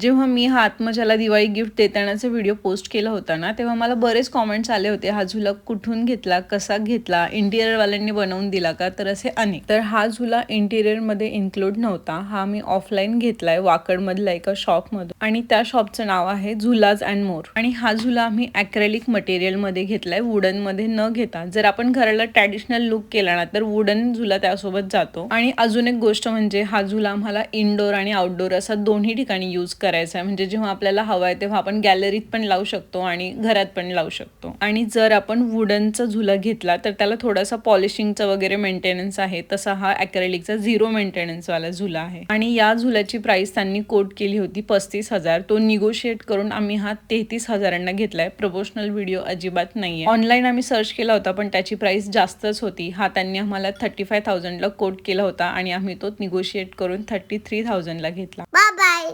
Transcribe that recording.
जेव्हा मी हा आत्मजाला दिवाळी गिफ्ट देतानाचा व्हिडिओ पोस्ट केला होता ना तेव्हा मला बरेच कॉमेंट्स आले होते हा झुला कुठून घेतला? कसा घेतला? इंटिरियरवाल्यांनी बनवून दिला का? तर असे अनेक. तर हा झुला इंटिरियरमध्ये इन्क्लूड नव्हता. हा मी ऑफलाईन घेतलाय वाकडमधल्या एका शॉपमधून आणि त्या शॉपचं नाव आहे झुलाज अँड मोर. आणि हा झुला आम्ही अॅक्रेलिक मटेरियलमध्ये घेतलाय वुडनमध्ये न घेता. जर आपण घराला ट्रॅडिशनल लुक केला ना तर वुडन झुला त्यासोबत जातो. आणि अजून एक गोष्ट म्हणजे हा झुला आम्हाला इनडोर आणि आउटडोर असा दोन्ही ठिकाणी यूज करायचा आहे म्हणजे जेव्हा आपल्याला हवा आहे तेव्हा आपण गॅलरीत पण लावू शकतो आणि घरात पण लावू शकतो. आणि जर आपण वुडनचा झुला घेतला तर त्याला थोडासा पॉलिशिंगचा वगैरे मेंटेनन्स आहे. तसा हा अॅक्रेलिकचा झिरो मेंटेनन्स वाला झुला आहे. आणि या झुल्याची प्राइस त्यांनी कोट केली होती पस्तीस हजार. तो निगोशिएट करून आम्ही हा तेहतीस हजारांना घेतलाय. प्रमोशनल व्हिडिओ अजिबात नाहीये. ऑनलाईन आम्ही सर्च केला होता पण त्याची प्राइस जास्तच होती. हा त्यांनी आम्हाला थर्टी फाय थाउजंडला कोट केला होता आणि आम्ही तो निगोशिएट करून थर्टी थ्री थाउजंडला घेतला. बाय.